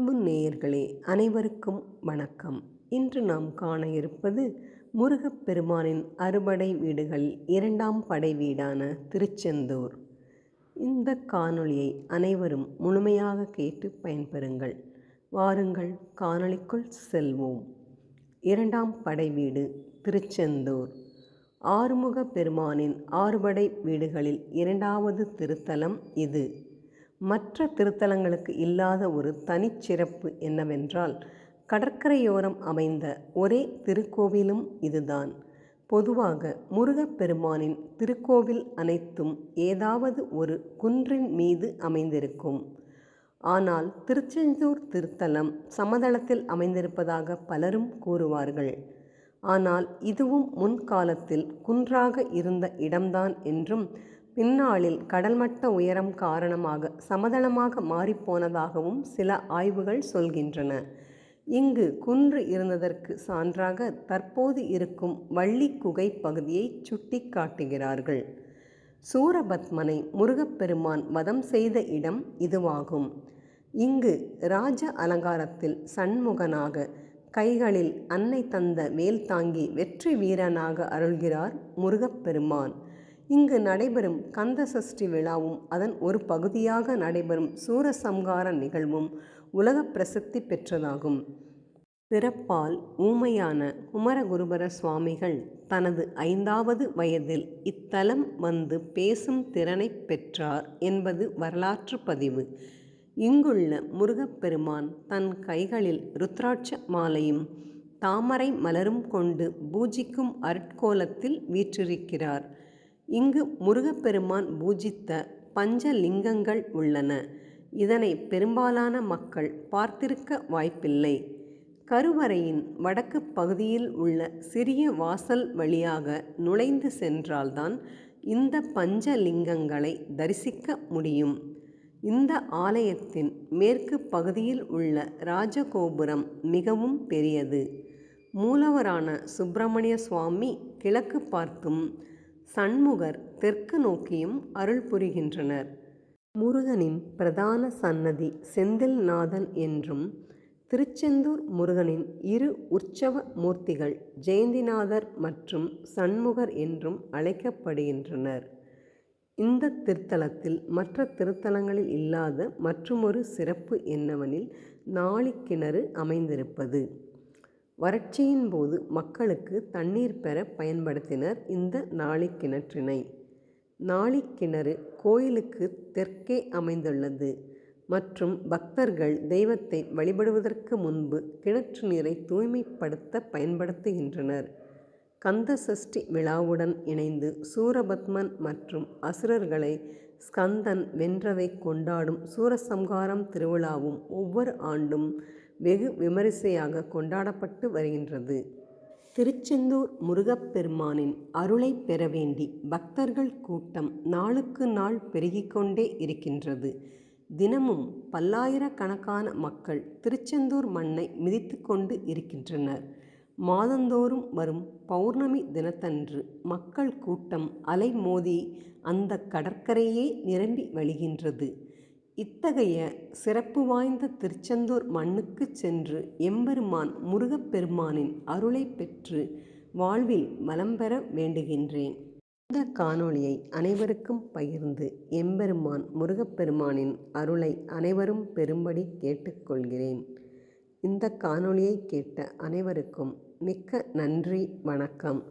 அன்பு நேயர்களே அனைவருக்கும் வணக்கம். இன்று நாம் காண இருப்பது முருகப்பெருமானின் அறுபடை வீடுகளில் இரண்டாம் படை வீடான திருச்செந்தூர். இந்த காணொளியை அனைவரும் முழுமையாக கேட்டு பயன்பெறுங்கள். வாருங்கள் காணொளிக்குள் செல்வோம். இரண்டாம் படை வீடு திருச்செந்தூர். ஆறுமுக பெருமானின் ஆறுபடை வீடுகளில் இரண்டாவது திருத்தலம் இது. மற்ற திருத்தலங்களுக்கு இல்லாத ஒரு தனிச்சிறப்பு என்னவென்றால் கடற்கரையோரம் அமைந்த ஒரே திருக்கோவிலும் இதுதான். பொதுவாக முருகப்பெருமானின் திருக்கோவில் அனைத்தும் ஏதாவது ஒரு குன்றின் மீது அமைந்திருக்கும். ஆனால் திருச்செந்தூர் திருத்தலம் சமதளத்தில் அமைந்திருப்பதாக பலரும் கூறுவார்கள். ஆனால் இதுவும் முன்காலத்தில் குன்றாக இருந்த இடம்தான் என்றும் பின்னாளில் கடல்மட்ட உயரம் காரணமாக சமதளமாக மாறிப்போனதாகவும் சில ஆய்வுகள் சொல்கின்றன. இங்கு குன்று இருந்ததற்கு சான்றாக தற்போது இருக்கும் வள்ளி குகை பகுதியை சுட்டி காட்டுகிறார்கள். சூரபத்மனை முருகப்பெருமான் வதம் செய்த இடம் இதுவாகும். இங்கு ராஜ அலங்காரத்தில் சண்முகனாக கைகளில் அன்னை தந்த வேல் தாங்கி வெற்றி வீரனாக அருள்கிறார் முருகப்பெருமான். இங்கு நடைபெறும் கந்த சஷ்டி விழாவும் அதன் ஒரு பகுதியாக நடைபெறும் சூரசம்ஹார நிகழ்வும் உலக பிரசித்தி பெற்றதாகும். பிறப்பால் ஊமையான குமரகுருபர சுவாமிகள் தனது ஐந்தாவது வயதில் இத்தலம் வந்து பேசும் திறனை பெற்றார் என்பது வரலாற்று பதிவு. இங்குள்ள முருகப்பெருமான் தன் கைகளில் ருத்ராட்ச மாலையும் தாமரை மலரும் கொண்டு பூஜிக்கும் அருட்கோலத்தில் வீற்றிருக்கிறார். இங்கு முருகப்பெருமான் பூஜித்த பஞ்சலிங்கங்கள் உள்ளன. இதனை பெரும்பாலான மக்கள் பார்த்திருக்க வாய்ப்பில்லை. கருவறையின் வடக்கு பகுதியில் உள்ள சிறிய வாசல் வழியாக நுழைந்து சென்றால்தான் இந்த பஞ்சலிங்கங்களை தரிசிக்க முடியும். இந்த ஆலயத்தின் மேற்கு பகுதியில் உள்ள ராஜகோபுரம் மிகவும் பெரியது. மூலவரான சுப்பிரமணிய சுவாமி கிழக்கு பார்த்தும் சண்முகர் தெற்கு நோக்கியும் அருள் புரிகின்றனர். முருகனின் பிரதான சன்னதி செந்தில்நாதன் என்றும் திருச்செந்தூர் முருகனின் இரு உற்சவ மூர்த்திகள் ஜெயந்திநாதர் மற்றும் சண்முகர் என்றும் அழைக்கப்படுகின்றனர். இந்த திருத்தலத்தில் மற்ற திருத்தலங்களில் இல்லாத மற்றுமொரு சிறப்பு என்னவெனில் நாளிக்கிணறு அமைந்திருப்பது. வறட்சியின் போது மக்களுக்கு தண்ணீர் பெற பயன்படுத்தினர் இந்த நாளிக்கிணற்றினை. நாளிக்கிணறு கோயிலுக்கு தெற்கே அமைந்துள்ளது. மற்றும் பக்தர்கள் தெய்வத்தை வழிபடுவதற்கு முன்பு கிணற்று நீரை தூய்மைப்படுத்த பயன்படுத்துகின்றனர். கந்த சஷ்டி விழாவுடன் இணைந்து சூரபத்மன் மற்றும் அசுரர்களை ஸ்கந்தன் வென்றதை கொண்டாடும் சூரசம்ஹாரம் திருவிழாவும் ஒவ்வொரு ஆண்டும் வெகு விமரிசையாக கொண்டாடப்பட்டு வருகின்றது. திருச்செந்தூர் முருகப்பெருமானின் அருளை பெற வேண்டி பக்தர்கள் கூட்டம் நாளுக்கு நாள் பெருகிக்கொண்டே இருக்கின்றது. தினமும் பல்லாயிரக்கணக்கான மக்கள் திருச்செந்தூர் மண்ணை மிதித்து கொண்டு இருக்கின்றனர். மாதந்தோறும் வரும் பௌர்ணமி தினத்தன்று மக்கள் கூட்டம் அலை மோதி அந்த கடற்கரையே நிரம்பி வழிகின்றது. இத்தகைய சிறப்பு வாய்ந்த திருச்செந்தூர் மண்ணுக்கு சென்று எம்பெருமான் முருகப்பெருமானின் அருளை பெற்று வாழ்வில் வலம் பெற வேண்டுகின்றேன். இந்த காணொளியை அனைவருக்கும் பகிர்ந்து எம்பெருமான் முருகப்பெருமானின் அருளை அனைவரும் பெரும்படி கேட்டுக்கொள்கிறேன். இந்த காணொளியை கேட்ட அனைவருக்கும் மிக்க நன்றி வணக்கம்.